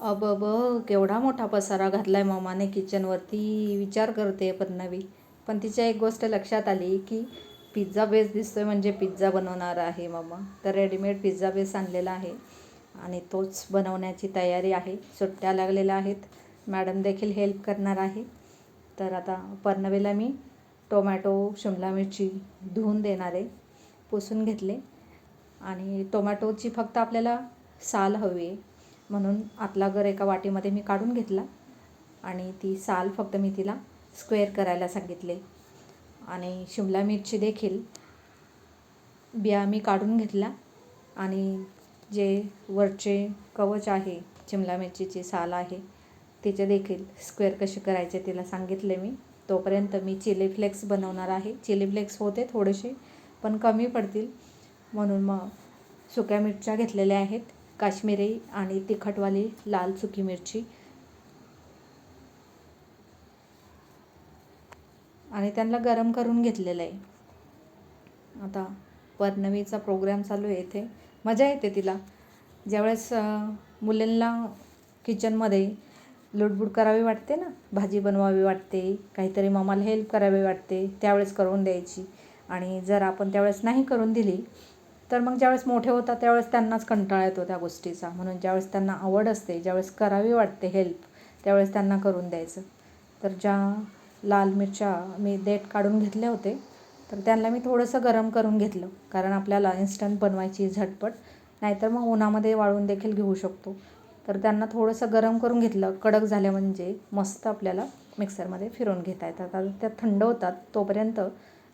अब ब केवढा मोठा पसारा घातला आहे मामाने किचनवरती विचार करते पन्नवी पण तिच्या एक गोष्ट लक्षात आली की पिझ्झा बेस दिसतो आहे म्हणजे पिझ्झा बनवणार आहे मामा. तर रेडीमेड पिझ्झा बेस आणलेला आहे. आणि तोच बनवण्याची तयारी आहे. सुट्ट्या लागलेल्या आहेत. मॅडम देखील हेल्प करणार आहे. तर आता पन्नवीला मी टोमॅटो शिमला मिरची धुवून देणार आहे. पुसून घेतले. आणि टोमॅटोची फक्त आपल्याला साल हवी आहे. म्हणून आतला गर एका वाटीमध्ये मी काढून घेतला आणि ती साल फक्त मी तिला स्क्वेअर करायला सांगितले. आणि शिमला मिरची देखील बिया मी काढून घेतला आणि जे वरचे कवच आहे शिमला मिरचीची साल आहे तिचे देखील स्क्वेअर कसे करायचे तिला सांगितले मी. तोपर्यंत मी चिली फ्लेक्स बनवणार आहे. चिली फ्लेक्स होते थोडेसे पण कमी पडतील. म्हणून मग सुक्या मिरच्या घेतलेल्या आहेत. काश्मीरी आणि तिखटवाली लाल सुकी मिरची. आणि त्यांना गरम करून घेतलेलं आहे. आता पर्नवीचा प्रोग्राम चालू आहे इथे. मजा येते तिला. ज्यावेळेस मुलींना किचनमध्ये लुडबुड करावी वाटते ना भाजी बनवावी वाटते काहीतरी ममाला हेल्प करावी वाटते त्यावेळेस करून द्यायची. आणि जर आपण त्यावेळेस नाही करून दिली तर मग ज्यावेळेस मोठे होतात त्यावेळेस त्यांनाच कंटाळा येतो त्या गोष्टीचा. म्हणून ज्यावेळेस त्यांना आवड असते ज्यावेळेस करावी वाटते हेल्प त्यावेळेस त्यांना करून द्यायचं. तर ज्या लाल मिरच्या मी देठ काढून घेतले होते तर त्यांना मी थोडंसं गरम करून घेतलं. कारण आपल्याला इन्स्टंट बनवायची झटपट नाहीतर मग उन्हामध्ये वाळून देखील घेऊ शकतो. तर त्यांना थोडंसं गरम करून घेतलं. कडक झाल्या म्हणजे मस्त आपल्याला मिक्सरमध्ये फिरवून घेता येतात. आता त्या थंड होतात तोपर्यंत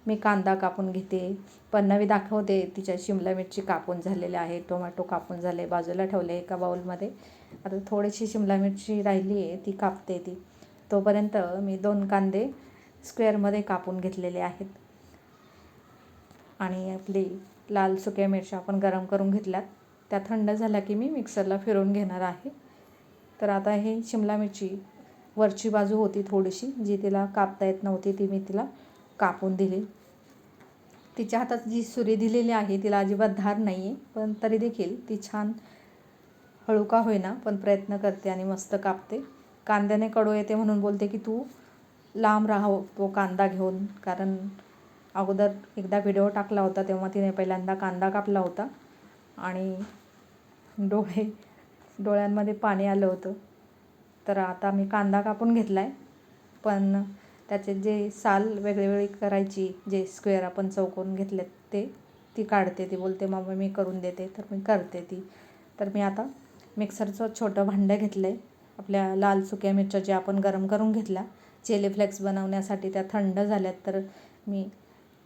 मी कांदा कापून घेते. पन्नवी दाखवते तिच्या शिमला मिरची कापून झालेल्या आहे टोमॅटो कापून झाले बाजूला ठेवले एका बाऊलमध्ये आता थोडीशी शिमला मिरची राहिली आहे ती कापते ती. तोपर्यंत मी दोन कांदे स्क्वेअरमध्ये कापून घेतलेले आहेत. आणि आपली लाल सुक्या मिरच्या आपण गरम करून घेतल्यात. त्या थंड झाल्या की मी मिक्सरला फिरवून घेणार आहे. तर आता हे शिमला मिरची वरची बाजू होती थोडीशी जी तिला कापता येत नव्हती ती मी तिला कापून दिली. तिच्या हातात जी सुरी दिलेली आहे तिला अजिबात धार नाही आहे पण तरी देखील ती छान हळू का होईना पण प्रयत्न करते आणि मस्त कापते. कांद्याने कडू येते म्हणून बोलते की तू लांब राहाव हो, तो कांदा घेऊन. कारण अगोदर एकदा व्हिडिओ टाकला होता तेव्हा तिने पहिल्यांदा कांदा कापला होता आणि डोळे डोळ्यांमध्ये पाणी आलं होतं. तर आता मी कांदा कापून घेतला आहे पण त्याचे जे साल वेगळीवेगळी करायची जे स्क्वेअर आपण चौकोन घेतलेत ते ती काढते ती बोलते मग मी करून देते. तर मी करते ती. तर मी आता मिक्सरचं छोटं भांडं घेतलं आहे आपल्या लाल सुक्या मिरच्या ज्या आपण गरम करून घेतल्या चेलीफ्लेक्स बनवण्यासाठी त्या थंड झाल्यात तर मी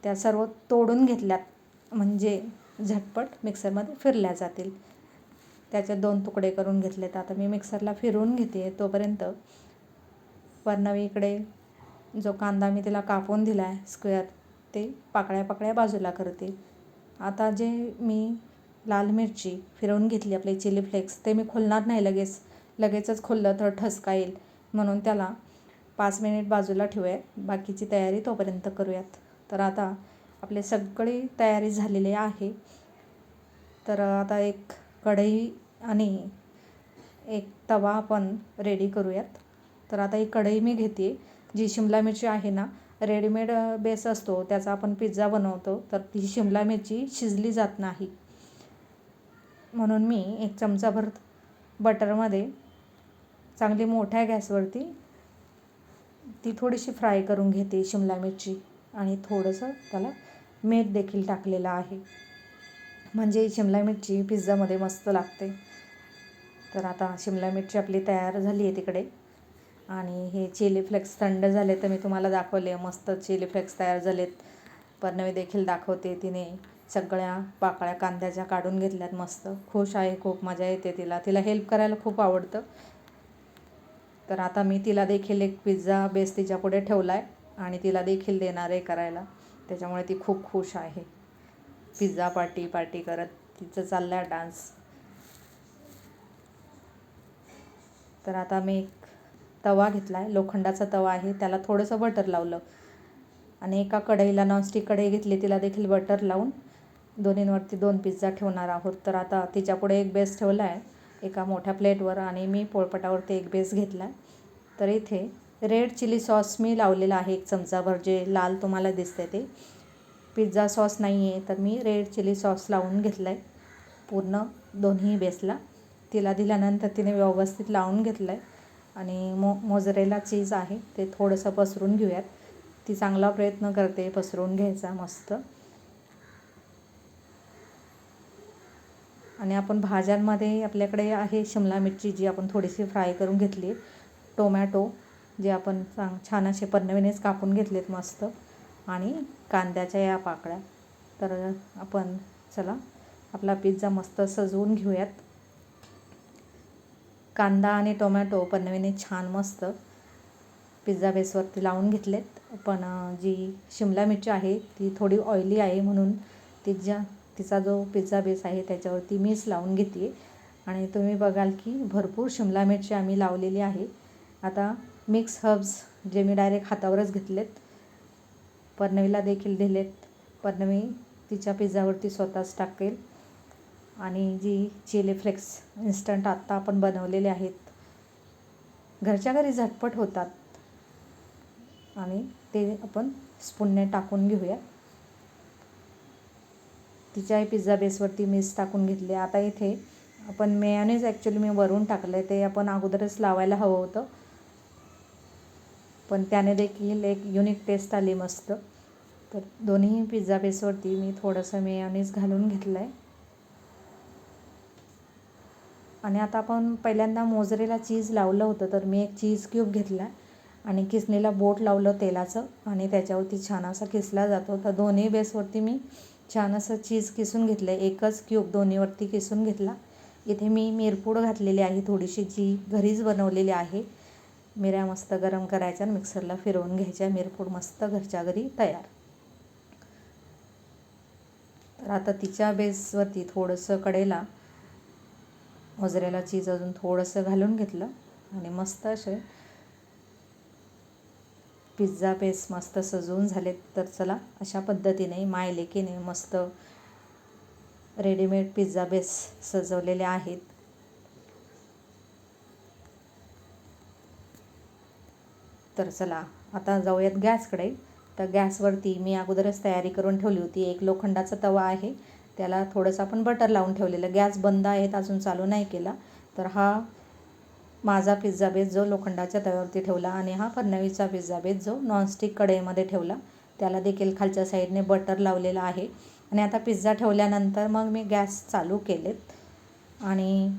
त्या सर्व तोडून घेतल्यात. म्हणजे झटपट मिक्सरमध्ये फिरल्या जातील. त्याचे दोन तुकडे करून घेतलेत. आता मी मिक्सरला फिरवून घेते तोपर्यंत. वर्णवी इकडे जो कांदा मी तिला कापून दिला आहे स्क्वेअर ते पाकळ्या पाकळ्या बाजूला करते आता जे मी लाल मिरची फिरवून घेतली आपले चिली फ्लेक्स ते मी खोलणार नाही लगेच. लगेचच खोललं तर ठसका येईल. म्हणून त्याला पाच मिनिट बाजूला ठेवूयात बाकीची तयारी तोपर्यंत करूयात. तर आता आपले सगळी तयारी झालेली आहे. तर आता एक कढई आणि एक तवा आपण रेडी करूयात. तर आता ही कढई मी घेते. जी शिमला मिरची आहे ना रेडीमेड बेस असतो त्याचा आपण पिझ्झा बनवतो तर ती शिमला मिरची शिजली जात नाही. म्हणून मी एक चमचाभर बटरमध्ये चांगली मोठ्या गॅसवरती ती थोडीशी फ्राय करून घेते शिमला मिरची आणि थोडंसं त्याला मीठ देखील टाकलेलं आहे. म्हणजे शिमला मिरची पिझ्झामध्ये मस्त लागते. तर आता शिमला मिरची आपली तयार झाली आहे तिकडे. आणि हे चिली फ्लेक्स थंड झाले तर मी तुम्हाला दाखवले. मस्त चिली फ्लेक्स तयार झालेत. पर्नवी देखील दाखवते तिने. सगळ्या पाकळ्या कांद्याच्या काढून घेतल्यात मस्त. खुश आहे खूप मजा येते तिला. तिला हेल्प करायला खूप आवडतं. तर आता मी तिला देखील एक पिझ्झा बेस तिच्या पुढे ठेवला आहे आणि तिला देखील देणार आहे करायला. त्याच्यामुळे ती खूप खुश आहे. पिझ्झा पार्टी पार्टी करत तिचं चाललं आहे डान्स तर आता मी तवा घेतला आहे लोखंडाचा तवा आहे त्याला थोडंसं बटर लावलं. आणि एका कढईला नॉनस्टिक कढई घेतली तिला देखील बटर लावून दोन्हींवरती दोन पिझ्झा ठेवणार आहोत. तर आता तिच्यापुढे एक बेस ठेवला आहे एका मोठ्या प्लेटवर आणि मी पोळपटावरती एक बेस घेतला आहे तर इथे रेड चिली सॉस मी लावलेला आहे एक चमचाभर जे लाल तुम्हाला दिसते ते. पिझ्झा सॉस नाही आहे तर मी रेड चिली सॉस लावून घेतला आहे पूर्ण दोन्ही बेसला तिला दिल्यानंतर तिने व्यवस्थित लावून घेतलं आहे आणि मो मोजरेला चीज आहे ते थोडंसं पसरून घेऊयात. ती चांगला प्रयत्न करते पसरून घ्यायचा मस्त. आणि आपण भाज्यांमध्ये आपल्याकडे आहे शिमला मिरची जी आपण थोडीशी फ्राय करून घेतली टोमॅटो जे आपण चांग छान असे पन्नवीनेच कापून घेतलेत मस्त. आणि कांद्याच्या या पाकळ्या. तर आपण चला आपला पिझ्झा मस्त सजवून घेऊयात. कांदा आणि टोमॅटो पन्नवीने छान मस्त पिझ्झा बेसवरती लावून घेतलेत. पण जी शिमला मिरची आहे ती थोडी ऑइली आहे म्हणून तिच्या तिचा जो पिझ्झा बेस आहे त्याच्यावरती मीच लावून घेते. आणि तुम्ही बघाल की भरपूर शिमला मिरची आम्ही लावलेली आहे. आता मिक्स हर्ब्स जे मी डायरेक्ट हातावरच घेतलेत. पर्णवीला देखील दिलेत. पर्णवी तिच्या पिझ्झावरती स्वतःच टाकेल. आणि जी चिली फ्लेक्स इन्स्टंट आत्ता आपण बनवलेले आहेत. घरच्या घरी झटपट होतात. आणि ते आपण स्पूनने टाकून घेऊया. तिच्याही पिझ्झा बेसवरती मीस टाकून घेतले. आता इथे आपण मेयानेज ॲक्च्युली मी वरून टाकलं आहे ते आपण अगोदरच लावायला हवं होतं. पण त्याने देखील एक युनिक टेस्ट आली मस्त. तर दोन्ही पिझ्झा बेसवरती मी थोडंसं मेयोनीज घालून घेतलं आहे आणि आता आपण पहिल्यांदा मोजरेला चीज लावलं होतं तर मी एक चीज क्यूब घेतला आणि किसणीला बोट लावलं तेलाचं आणि त्याच्यावरती छान असा किसला जातो. तर दोन्ही बेसवरती मी छान असं चीज किसून घेतलं आहे एकच क्यूब दोन्हीवरती किसून घेतला. इथे मी मिरपूड घातलेली आहे थोडीशी जी घरीच बनवलेली आहे. मिऱ्या मस्त गरम करायच्या आणि मिक्सरला फिरवून घ्यायच्या. मिरपूड मस्त घरच्या घरी तयार. तर आता तिच्या बेसवरती थोडंसं कडेला मोजरेला चीज अजून थोडंसं घालून घेतलं आणि मस्त असे पिझ्झा बेस मस्त सजवून झालेत. तर चला अशा पद्धतीने मायलेकीने मस्त रेडीमेड पिझ्झा बेस सजवलेले आहेत. तर चला आता जाऊयात गॅसकडे. तर गॅसवरती मी अगोदरच तयारी करून ठेवली होती. एक लोखंडाचा तवा आहे. त्याला थोडंसं आपण बटर लावून ठेवलेलं. गॅस बंद आहेत अजून चालू नाही केला. तर हा माझा पिझ्झा बेस जो लोखंडाच्या तव्यावरती ठेवला आणि हा फडणवीसचा पिझ्झा बेस जो नॉनस्टिक कढईमध्ये ठेवला त्याला देखील खालच्या साईडने बटर लावलेला आहे. आणि आता पिझ्झा ठेवल्यानंतर मग मी गॅस चालू केलेत. आणि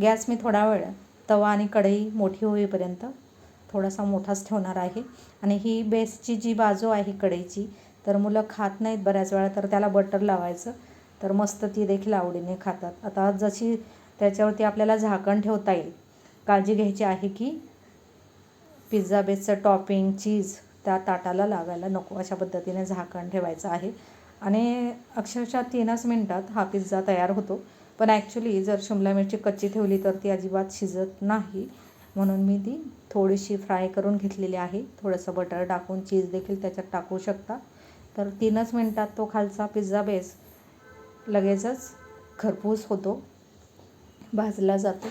गॅस मी थोडा वेळ तवा आणि कढई मोठी होईपर्यंत थोडासा मोठाच ठेवणार आहे. आणि ही बेसची जी बाजू आहे कढईची तर मुलं खात नाहीत बऱ्याच वेळा तर त्याला बटर लावायचं. तर मस्त ती देखील आवडीने खातात. आता जशी त्याच्यावरती आपल्याला झाकण ठेवता येईल काळजी घ्यायची आहे की पिझ्झा बेसचं टॉपिंग चीज त्या ताटाला लागायला नको. अशा पद्धतीने झाकण ठेवायचं आहे. आणि अक्षरशः तीनच मिनटात हा पिझ्झा तयार होतो. पण ॲक्च्युली जर शिमला मिरची कच्ची ठेवली तर ती अजिबात शिजत नाही. म्हणून मी ती थोडीशी फ्राय करून घेतलेली आहे. थोडंसं बटर टाकून चीज देखील त्याच्यात टाकू शकता. तर तीनच मिनटात तो खालचा पिझ्झा बेस लगेचच खरपूस होतो भाजला जातो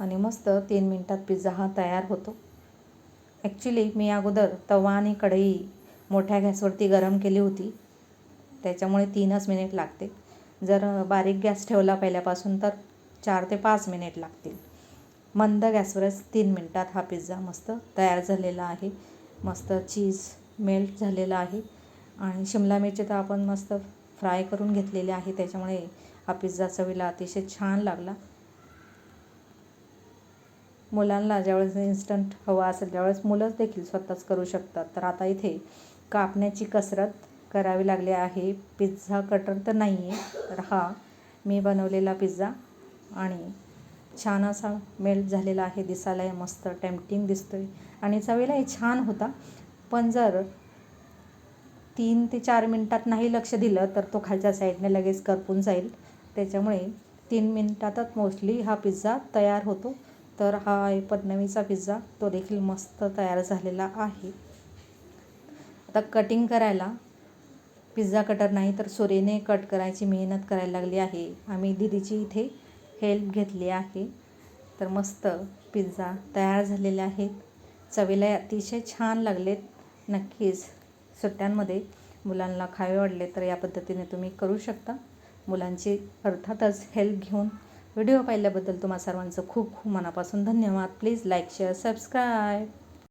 आणि मस्त तीन मिनटात पिझ्झा हा तयार होतो. ॲक्च्युली मी अगोदर तवा आणि कढई मोठ्या गॅसवरती गरम केली होती त्याच्यामुळे तीनच मिनिट लागते जर बारीक गॅस ठेवला पहिल्यापासून तर चार ते पाच मिनिट लागतील. मंद गॅसवरच तीन मिनटात हा पिझ्झा मस्त तयार झालेला आहे. मस्त चीज मेल्ट झालेला आहे. आणि शिमला मिरची तर आपण मस्त फ्राय करून घेतलेली आहे. त्याच्यामुळे हा पिझ्झा चवीला अतिशय छान लागला. मुलांना ज्यावेळेस इन्स्टंट हवा असेल त्यावेळेस मुलंच देखील स्वतःच करू शकतात. तर आता इथे कापण्याची कसरत करावी लागली आहे. पिझ्झा कटर तर नाही आहे तर हा मी बनवलेला पिझ्झा आणि छान असा मेल्ट झालेला आहे. दिसायलाही मस्त टेम्पटिंग दिसतो आहे आणि चवीलाही छान होता. पण जर तीन ते चार मिनटात नाही लक्ष दिलं तर तो खालच्या साईडने लगेच करपून जाईल. त्याच्यामुळे तीन मिनटातच मोस्टली हा पिझ्झा तयार होतो. तर हा पद्नवीचा पिझ्झा. तो देखील मस्त तयार झालेला आहे. आता कटिंग करायला पिझ्झा कटर नाही तर सुरेने कट करायची मेहनत करायला लागली आहे. आम्ही दिदीची इथे हेल्प घेतली आहे. तर मस्त पिझ्झा तयार झालेले आहेत. चवीला अतिशय छान लागलेत. नक्कीच सुट्ट्यांमध्ये मुलांना खावे वाटले तर या पद्धतीने तुम्ही करू शकता. मुलांची अर्थातच हेल्प घेऊन व्हिडिओ पाहिल्याबद्दल तुम्हा सर्वांचं खूप खूप मनापासून धन्यवाद. Please like share subscribe